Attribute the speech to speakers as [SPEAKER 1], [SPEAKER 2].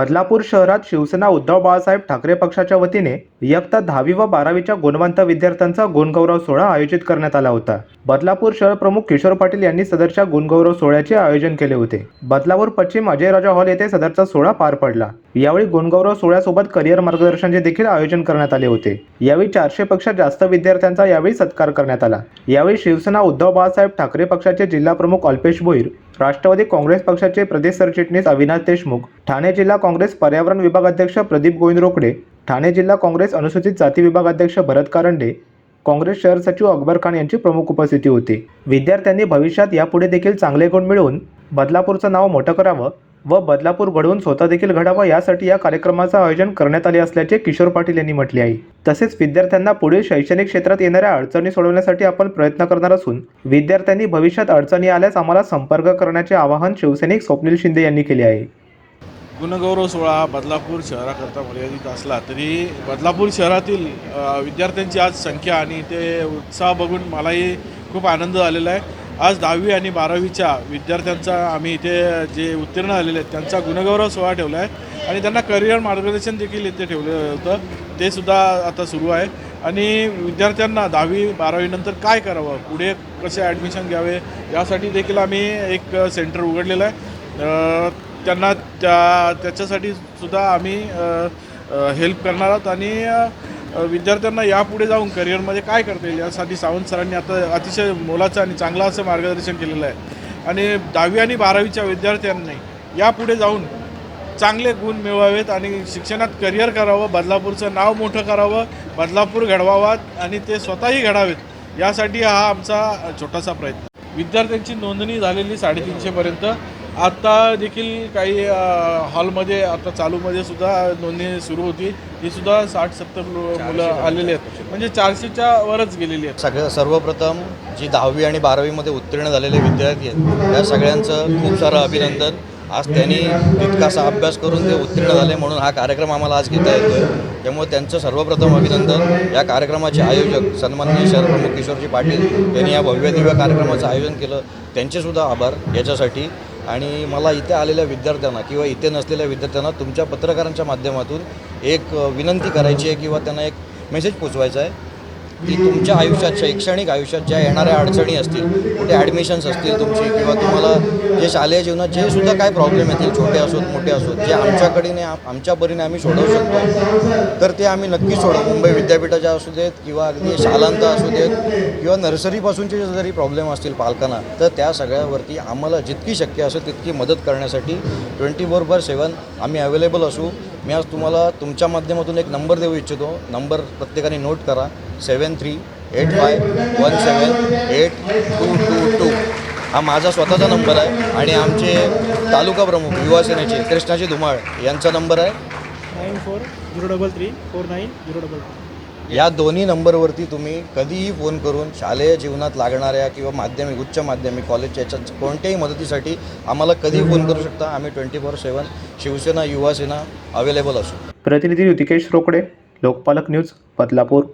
[SPEAKER 1] बदलापूर शहरात शिवसेना उद्धव बाळासाहेब ठाकरे पक्षाच्या वतीने इयत्ता दहावी व बारावीच्या गुणवंत विद्यार्थ्यांचा गुणगौरव सोहळा आयोजित करण्यात आला होता. बदलापूर शहर प्रमुख किशोर पाटील यांनी सदरच्या गुणगौरव सोहळ्याचे आयोजन केले होते. बदलापूर पश्चिम अजयराजा हॉल येथे सदरचा सोहळा पार पडला. यावेळी गुणगौरव सोहळ्यासोबत करिअर मार्गदर्शनचे देखील आयोजन करण्यात आले होते. यावेळी चारशे पेक्षा जास्त विद्यार्थ्यांचा यावेळी सत्कार करण्यात आला. यावेळी शिवसेना उद्धव बाळासाहेब ठाकरे पक्षाचे जिल्हा प्रमुख अल्पेश भोईर राष्ट्रवादी काँग्रेस पक्षाचे प्रदेश सरचिटणीस अविनाश देशमुख ठाणे जिल्हा काँग्रेस पर्यावरण विभाग अध्यक्ष प्रदीप गोविंद रोकडे ठाणे जिल्हा काँग्रेस अनुसूचित जाती विभाग अध्यक्ष भरत कारंडे काँग्रेस शहर सचिव अकबर खान यांची प्रमुख उपस्थिती होती. विद्यार्थ्यांनी भविष्यात यापुढे देखील चांगले गुण मिळवून बदलापूरचं नाव मोठं करावं व बदलापूर घडवून स्वतः देखील घडावा यासाठी या कार्यक्रमाचं आयोजन करण्यात आले असल्याचे किशोर पाटील यांनी म्हटले आहे. तसेच विद्यार्थ्यांना पुढील शैक्षणिक क्षेत्रात येणाऱ्या अडचणी सोडवण्यासाठी आपण प्रयत्न करणार असून विद्यार्थ्यांनी भविष्यात अडचणी आल्यास आम्हाला संपर्क करण्याचे आवाहन शिवसैनिक स्वप्नील शिंदे यांनी केले आहे.
[SPEAKER 2] गुणगौरव सोहळा बदलापूर शहराकरता मर्यादित असला तरी बदलापूर शहरातील विद्यार्थ्यांची आज संख्या आणि ते उत्साह बघून मलाही खूप आनंद झालेला आहे. आज दहावी आणि बारावीच्या विद्यार्थ्यांचा आम्ही इथे जे उत्तीर्ण झालेले आहेत त्यांचा गुणगौरव सोहळा ठेवला आहे. आणि त्यांना करिअर मार्गदर्शन देखील इथे ठेवलं होतं. ते सुद्धा आता सुरू आहे. आणि विद्यार्थ्यांना दहावी बारावीनंतर काय करावं? पुढे कसे ॲडमिशन घ्यावे? यासाठी देखील आम्ही एक सेंटर उघडलेलं आहे. त्यांना त्या त्याच्यासाठी सुद्धा आम्ही हेल्प करणार आहोत. आणि विद्यार्थ्यांना यापुढे जाऊन करिअरमध्ये काय करता येईल यासाठी सावंत सरांनी आता अतिशय मोलाचं आणि चांगलं असं मार्गदर्शन केलेलं आहे. आणि दहावी आणि बारावीच्या विद्यार्थ्यांनी यापुढे जाऊन चांगले गुण मिळवावेत आणि शिक्षणात करिअर करावं बदलापूरचं नाव मोठं करावं बदलापूर घडवावा आणि ते स्वतःही घडावेत यासाठी हा आमचा छोटासा प्रयत्न. विद्यार्थ्यांची नोंदणी झालेली साडेतीनशेपर्यंत आता देखील काही हॉलमध्ये आता चालूमध्ये सुद्धा नोंदणी सुरू होती. ही सुद्धा साठ सत्तर मुलं आलेली आहेत. म्हणजे चारशेच्या वरच गेलेली आहेत.
[SPEAKER 3] सगळं सर्वप्रथम जी दहावी आणि बारावीमध्ये उत्तीर्ण झालेले विद्यार्थी आहेत त्या सगळ्यांचं खूप सारं अभिनंदन. आज त्यांनी तितकासा अभ्यास करून ते उत्तीर्ण झाले म्हणून हा कार्यक्रम आम्हाला आज घेता येतो आहे त्यामुळे त्यांचं सर्वप्रथम अभिनंदन. या कार्यक्रमाचे आयोजक सन्माननीय शहर प्रमुख किशोरजी पाटील यांनी या भव्य दिव्य कार्यक्रमाचं आयोजन केलं. त्यांचेसुद्धा आभार. याच्यासाठी आणि मला इथे आलेल्या विद्यार्थ्यांना किंवा इथे नसलेल्या विद्यार्थ्यांना तुमच्या पत्रकारांच्या माध्यमातून एक विनंती करायची आहे किंवा त्यांना एक मेसेज पोचवायचा आहे. की तुमच्या आयुष्यात शैक्षणिक आयुष्यात ज्या येणाऱ्या अडचणी असतील कुठे ॲडमिशन्स असतील तुमची किंवा तुम्हाला जे शालेय जीवनात जे सुद्धा काय प्रॉब्लेम येतील छोटे असोत मोठे असोत जे आमच्याकडीने आमच्या परीने आम्ही सोडवू शकतो तर ते आम्ही नक्की सोडवू. मुंबई विद्यापीठाच्या असू देत किंवा अगदी शालांत असू देत किंवा नर्सरीपासूनचे जरी प्रॉब्लेम असतील पालकांना तर त्या सगळ्यावरती आम्हाला जितकी शक्य असेल तितकी मदत करण्यासाठी ट्वेंटी फोर बार सेवन आम्ही अवेलेबल असू. मी आज तुम्हाला तुमच्या माध्यमातून एक नंबर देऊ इच्छितो. नंबर प्रत्येकाने नोट करा. Seven three eight five one seven eight two two two. हा माझा स्वतःचा नंबर आहे आणि आमचे तालुका प्रमुख युवासेनेचे कृष्णाजी धुमाळ यांचा नंबर आहे.
[SPEAKER 4] Nine four zero double three four nine zero double two
[SPEAKER 3] या दोन्ही नंबरवरती तुम्ही कधीही फोन करून शालेय जीवनात लागणाऱ्या किंवा माध्यमिक उच्च माध्यमिक कॉलेजच्या याच्यात कोणत्याही मदतीसाठी आम्हाला कधीही फोन करू शकता. आम्ही twenty four seven Shivsena Yuvasena available असू.
[SPEAKER 1] प्रतिनिधी ऋतिकेश रोकडे लोकपालक न्यूज बदलापूर.